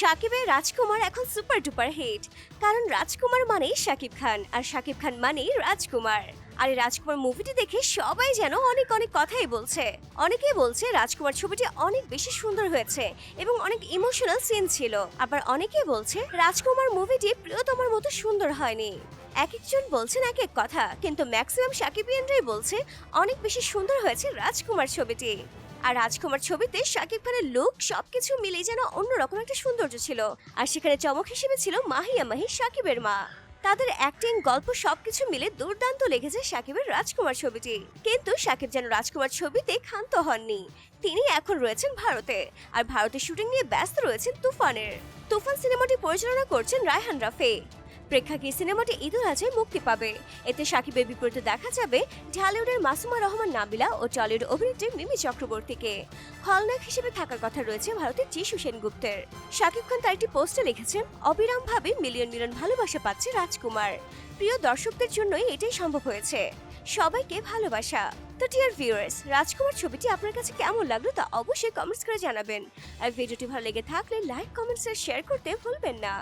সাকিবের রাজকুমার এখন super duper hit কারণ রাজকুমার মানেই সাকিব খান, আর সাকিব খান মানেই রাজকুমার। আর এই রাজকুমার মুভিটি দেখে সবাই যেন অনেক অনেক কথাই বলছে। অনেকেই বলছে রাজকুমার ছবিটি অনেক বেশি সুন্দর হয়েছে এবং অনেক ইমোশনাল সিন ছিল। আবার অনেকেই বলছে রাজকুমার মুভিটি প্রিয়তমার মতো সুন্দর হয়নি। এক একজন বলছেন এক এক কথা, কিন্তু ম্যাক্সিমাম সাকিব সাকিবিয়ানরাই বলছে অনেক বেশি সুন্দর হয়েছে রাজকুমার ছবিটি। আর রাজকুমার ছবিতে শাকিব খানের লুক সবকিছু মিলে যেন অন্যরকম একটা সৌন্দর্য ছিল। আর সেখানে চমক হিসেবে ছিল মাহিয়া মাহি সাকিবের মা। তাদের অ্যাক্টিং গল্প সবকিছু মিলে দুর্দান্ত লেগেছে সাকিবের রাজকুমার ছবিটি। কিন্তু সাকিব যেন রাজকুমার ছবিতে ক্ষান্ত হননি। তিনি এখন রয়েছেন ভারতে। আর ভারতের শুটিং নিয়ে ব্যস্ত রয়েছেন তুফানের। তুফান সিনেমাটি পরিচালনা করছেন রায়হান রাফে। প্রেক্ষাগৃহ সিনেমাটি ঈদুল আজহায় মুক্তি পাবে? এতে সাকিবের বিপরীতে দেখা যাবে ঢালিউডের মাসুমা রহমান নাবিলা ও টলিউড অভিনেত্রী মিমি চক্রবর্তীকে। খলনায়ক হিসেবে থাকার কথা রয়েছে ভারতের যিশু সেনগুপ্তের। শাকিব খান তার একটি পোস্টে লিখেছেন অবিরামভাবে মিলিয়ন মিলিয়ন ভালোবাসা পাচ্ছে রাজকুমার। প্রিয় দর্শকদের জন্যই এটাই সম্ভব হয়েছে। সবাইকে ভালোবাসা। তো ডিয়ার ভিউয়ার্স রাজকুমার ছবিটি আপনার কাছে কেমন লাগল তা অবশ্যই কমেন্টস করে জানাবেন। আর ভিডিওটি ভালো লেগে থাকলে লাইক কমেন্টস আর শেয়ার করতে ভুলবেন না।